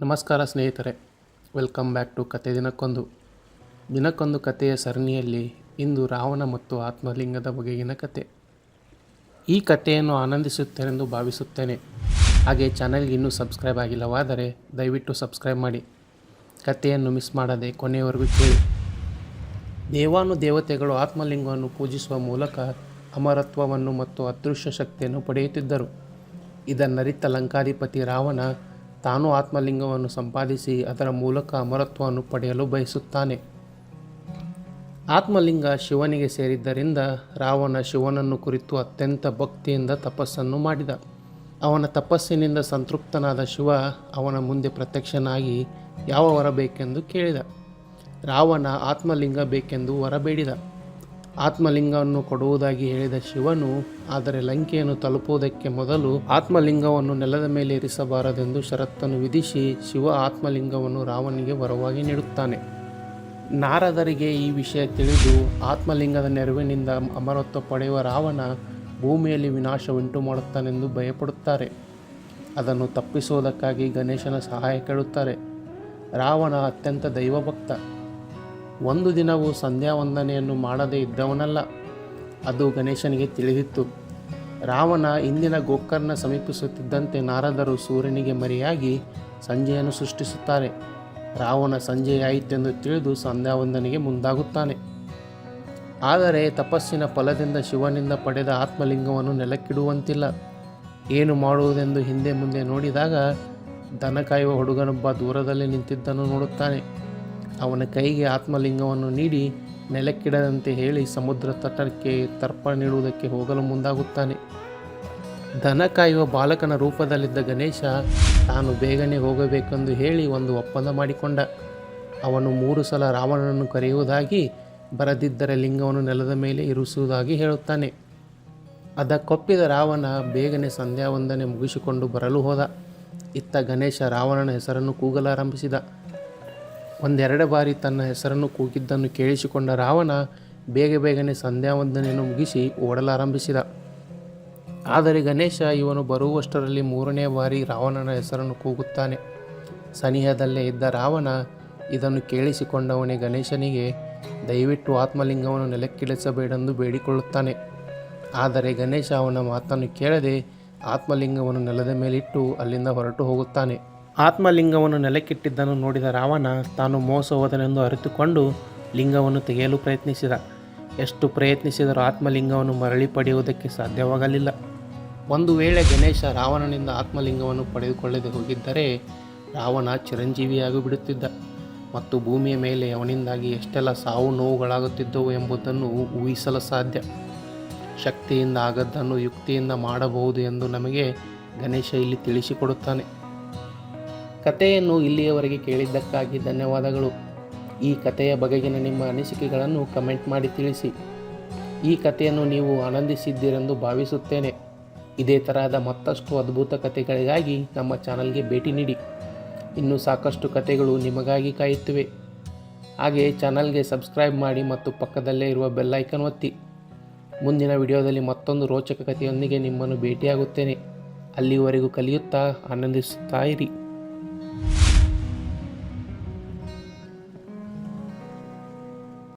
ನಮಸ್ಕಾರ ಸ್ನೇಹಿತರೆ welcome back to ಕತೆ ದಿನಕ್ಕೊಂದು. ದಿನಕ್ಕೊಂದು ಕಥೆಯ ಸರಣಿಯಲ್ಲಿ ಇಂದು ರಾವಣ ಮತ್ತು ಆತ್ಮಲಿಂಗದ ಬಗೆಗಿನ ಕತೆ ಈ ಕಥೆಯನ್ನು ಆನಂದಿಸುತ್ತೇನೆಂದು ಭಾವಿಸುತ್ತೇನೆ. ಹಾಗೆ ಚಾನಲ್ಗೆ ಇನ್ನೂ ಸಬ್ಸ್ಕ್ರೈಬ್ ಆಗಿಲ್ಲವಾದರೆ ದಯವಿಟ್ಟು ಸಬ್ಸ್ಕ್ರೈಬ್ ಮಾಡಿ. ಕಥೆಯನ್ನು ಮಿಸ್ ಮಾಡದೆ ಕೊನೆಯವರೆಗೂ ಕೇಳಿ. ದೇವಾನು ದೇವತೆಗಳು ಆತ್ಮಲಿಂಗವನ್ನು ಪೂಜಿಸುವ ಮೂಲಕ ಅಮರತ್ವವನ್ನು ಮತ್ತು ಅದೃಶ್ಯ ಶಕ್ತಿಯನ್ನು ಪಡೆಯುತ್ತಿದ್ದರು. ಇದನ್ನರಿತ ಲಂಕಾಧಿಪತಿ ರಾವಣ ತಾನು ಆತ್ಮಲಿಂಗವನ್ನು ಸಂಪಾದಿಸಿ ಅದರ ಮೂಲಕ ಅಮರತ್ವವನ್ನು ಪಡೆಯಲು ಬಯಸುತ್ತಾನೆ. ಆತ್ಮಲಿಂಗ ಶಿವನಿಗೆ ಸೇರಿದ್ದರಿಂದ ರಾವಣ ಶಿವನನ್ನು ಕುರಿತು ಅತ್ಯಂತ ಭಕ್ತಿಯಿಂದ ತಪಸ್ಸನ್ನು ಮಾಡಿದ. ಅವನ ತಪಸ್ಸಿನಿಂದ ಸಂತೃಪ್ತನಾದ ಶಿವ ಅವನ ಮುಂದೆ ಪ್ರತ್ಯಕ್ಷನಾಗಿ ಯಾವ ವರ ಬೇಕೆಂದು ಕೇಳಿದ. ರಾವಣ ಆತ್ಮಲಿಂಗ ಬೇಕೆಂದು ವರ ಬೇಡಿದ. ಆತ್ಮಲಿಂಗವನ್ನು ಕೊಡುವುದಾಗಿ ಹೇಳಿದ ಶಿವನು, ಆದರೆ ಲಂಕೆಯನ್ನು ತಲುಪುವುದಕ್ಕೆ ಮೊದಲು ಆತ್ಮಲಿಂಗವನ್ನು ನೆಲದ ಮೇಲೆ ಇರಿಸಬಾರದೆಂದು ಷರತ್ತನ್ನು ವಿಧಿಸಿ ಶಿವ ಆತ್ಮಲಿಂಗವನ್ನು ರಾವನಿಗೆ ವರವಾಗಿ ನೀಡುತ್ತಾನೆ. ನಾರದರಿಗೆ ಈ ವಿಷಯ ತಿಳಿದು ಆತ್ಮಲಿಂಗದ ನೆರವಿನಿಂದ ಅಮರತ್ವ ಪಡೆಯುವ ರಾವಣ ಭೂಮಿಯಲ್ಲಿ ವಿನಾಶ ಉಂಟು ಮಾಡುತ್ತಾನೆಂದು ಭಯಪಡುತ್ತಾರೆ. ಅದನ್ನು ತಪ್ಪಿಸುವುದಕ್ಕಾಗಿ ಗಣೇಶನ ಸಹಾಯ ಕೇಳುತ್ತಾರೆ. ರಾವಣ ಅತ್ಯಂತ ದೈವಭಕ್ತ. ಒಂದು ದಿನವೂ ಸಂಧ್ಯಾ ವಂದನೆಯನ್ನು ಮಾಡದೇ ಇದ್ದವನಲ್ಲ. ಅದು ಗಣೇಶನಿಗೆ ತಿಳಿದಿತ್ತು. ರಾವಣ ಇಂದಿನ ಗೋಕರ್ಣ ಸಮೀಪಿಸುತ್ತಿದ್ದಂತೆ ನಾರದರು ಸೂರ್ಯನಿಗೆ ಮರೆಯಾಗಿ ಸಂಜೆಯನ್ನು ಸೃಷ್ಟಿಸುತ್ತಾರೆ. ರಾವಣ ಸಂಜೆಯಾಯಿತೆಂದು ತಿಳಿದು ಸಂಧ್ಯಾವಂದನೆಗೆ ಮುಂದಾಗುತ್ತಾನೆ. ಆದರೆ ತಪಸ್ಸಿನ ಫಲದಿಂದ ಶಿವನಿಂದ ಪಡೆದ ಆತ್ಮಲಿಂಗವನ್ನು ನೆಲಕ್ಕಿಡುವಂತಿಲ್ಲ. ಏನು ಮಾಡುವುದೆಂದು ಹಿಂದೆ ಮುಂದೆ ನೋಡಿದಾಗ ದನ ಕಾಯುವ ಹುಡುಗನೊಬ್ಬ ದೂರದಲ್ಲಿ ನಿಂತಿದ್ದನ್ನು ನೋಡುತ್ತಾನೆ. ಅವನ ಕೈಗೆ ಆತ್ಮಲಿಂಗವನ್ನು ನೀಡಿ ನೆಲಕ್ಕಿಡದಂತೆ ಹೇಳಿ ಸಮುದ್ರ ತಟಕ್ಕೆ ತರ್ಪ ನೀಡುವುದಕ್ಕೆ ಹೋಗಲು ಮುಂದಾಗುತ್ತಾನೆ. ದನ ಕಾಯುವ ಬಾಲಕನ ರೂಪದಲ್ಲಿದ್ದ ಗಣೇಶ ತಾನು ಬೇಗನೆ ಹೋಗಬೇಕೆಂದು ಹೇಳಿ ಒಂದು ಒಪ್ಪಂದ ಮಾಡಿಕೊಂಡ. ಅವನು ಮೂರು ಸಲ ರಾವಣನನ್ನು ಕರೆಯುವುದಾಗಿ ಬರದಿದ್ದರೆ ಲಿಂಗವನ್ನು ನೆಲದ ಮೇಲೆ ಇರಿಸುವುದಾಗಿ ಹೇಳುತ್ತಾನೆ. ಅದಕ್ಕೊಪ್ಪಿದ ರಾವಣ ಬೇಗನೆ ಸಂಧ್ಯಾ ವಂದನೆ ಮುಗಿಸಿಕೊಂಡು ಬರಲು ಹೋದ. ಇತ್ತ ಗಣೇಶ ರಾವಣನ ಹೆಸರನ್ನು ಕೂಗಲಾರಂಭಿಸಿದ. ಒಂದೆರಡು ಬಾರಿ ತನ್ನ ಹೆಸರನ್ನು ಕೂಗಿದ್ದನ್ನು ಕೇಳಿಸಿಕೊಂಡ ರಾವಣ ಬೇಗ ಬೇಗನೆ ಸಂಧ್ಯಾವಂದನೆಯನ್ನು ಮುಗಿಸಿ ಓಡಲಾರಂಭಿಸಿದ. ಆದರೆ ಗಣೇಶ ಇವನು ಬರುವಷ್ಟರಲ್ಲಿ ಮೂರನೇ ಬಾರಿ ರಾವಣನ ಹೆಸರನ್ನು ಕೂಗುತ್ತಾನೆ. ಸನಿಹದಲ್ಲೇ ಇದ್ದ ರಾವಣ ಇದನ್ನು ಕೇಳಿಸಿಕೊಂಡವನೇ ಗಣೇಶನಿಗೆ, ದಯವಿಟ್ಟು ಆತ್ಮಲಿಂಗವನ್ನು ನೆಲಕ್ಕಿಳಿಸಬೇಡೆಂದು ಬೇಡಿಕೊಳ್ಳುತ್ತಾನೆ. ಆದರೆ ಗಣೇಶ ಅವನ ಮಾತನ್ನು ಕೇಳದೆ ಆತ್ಮಲಿಂಗವನ್ನು ನೆಲದ ಮೇಲಿಟ್ಟು ಅಲ್ಲಿಂದ ಹೊರಟು ಹೋಗುತ್ತಾನೆ. ಆತ್ಮಲಿಂಗವನ್ನು ನೆಲಕ್ಕಿಟ್ಟಿದ್ದನ್ನು ನೋಡಿದ ರಾವಣ ತಾನು ಮೋಸ ಹೋದನೆಂದು ಅರಿತುಕೊಂಡು ಲಿಂಗವನ್ನು ತೆಗೆಯಲು ಪ್ರಯತ್ನಿಸಿದ. ಎಷ್ಟು ಪ್ರಯತ್ನಿಸಿದರೂ ಆತ್ಮಲಿಂಗವನ್ನು ಮರಳಿ ಪಡೆಯುವುದಕ್ಕೆ ಸಾಧ್ಯವಾಗಲಿಲ್ಲ. ಒಂದು ವೇಳೆ ಗಣೇಶ ರಾವಣನಿಂದ ಆತ್ಮಲಿಂಗವನ್ನು ಪಡೆದುಕೊಳ್ಳದೆ ಹೋಗಿದ್ದರೆ ರಾವಣ ಚಿರಂಜೀವಿಯಾಗಿ ಬಿಡುತ್ತಿದ್ದ ಮತ್ತು ಭೂಮಿಯ ಮೇಲೆ ಅವನಿಂದಾಗಿ ಎಷ್ಟೆಲ್ಲ ಸಾವು ನೋವುಗಳಾಗುತ್ತಿದ್ದವು ಎಂಬುದನ್ನು ಊಹಿಸಲು ಸಾಧ್ಯ. ಶಕ್ತಿಯಿಂದ ಆಗದ್ದನ್ನು ಯುಕ್ತಿಯಿಂದ ಮಾಡಬಹುದು ಎಂದು ನಮಗೆ ಗಣೇಶ ಇಲ್ಲಿ ತಿಳಿಸಿಕೊಡುತ್ತಾನೆ. ಕಥೆಯನ್ನು ಇಲ್ಲಿಯವರೆಗೆ ಕೇಳಿದ್ದಕ್ಕಾಗಿ ಧನ್ಯವಾದಗಳು. ಈ ಕಥೆಯ ಬಗೆಗಿನ ನಿಮ್ಮ ಅನಿಸಿಕೆಗಳನ್ನು ಕಮೆಂಟ್ ಮಾಡಿ ತಿಳಿಸಿ. ಈ ಕಥೆಯನ್ನು ನೀವು ಆನಂದಿಸಿದ್ದೀರೆಂದು ಭಾವಿಸುತ್ತೇನೆ. ಇದೇ ತರಹದ ಮತ್ತಷ್ಟು ಅದ್ಭುತ ಕಥೆಗಳಿಗಾಗಿ ನಮ್ಮ ಚಾನಲ್ಗೆ ಭೇಟಿ ನೀಡಿ. ಇನ್ನೂ ಸಾಕಷ್ಟು ಕಥೆಗಳು ನಿಮಗಾಗಿ ಕಾಯುತ್ತಿವೆ. ಹಾಗೆ ಚಾನಲ್ಗೆ ಸಬ್ಸ್ಕ್ರೈಬ್ ಮಾಡಿ ಮತ್ತು ಪಕ್ಕದಲ್ಲೇ ಇರುವ ಬೆಲ್ಲೈಕನ್ ಒತ್ತಿ. ಮುಂದಿನ ವಿಡಿಯೋದಲ್ಲಿ ಮತ್ತೊಂದು ರೋಚಕ ಕಥೆಯೊಂದಿಗೆ ನಿಮ್ಮನ್ನು ಭೇಟಿಯಾಗುತ್ತೇನೆ. ಅಲ್ಲಿವರೆಗೂ ಕಲಿಯುತ್ತಾ ಆನಂದಿಸುತ್ತಾ ಇರಿ.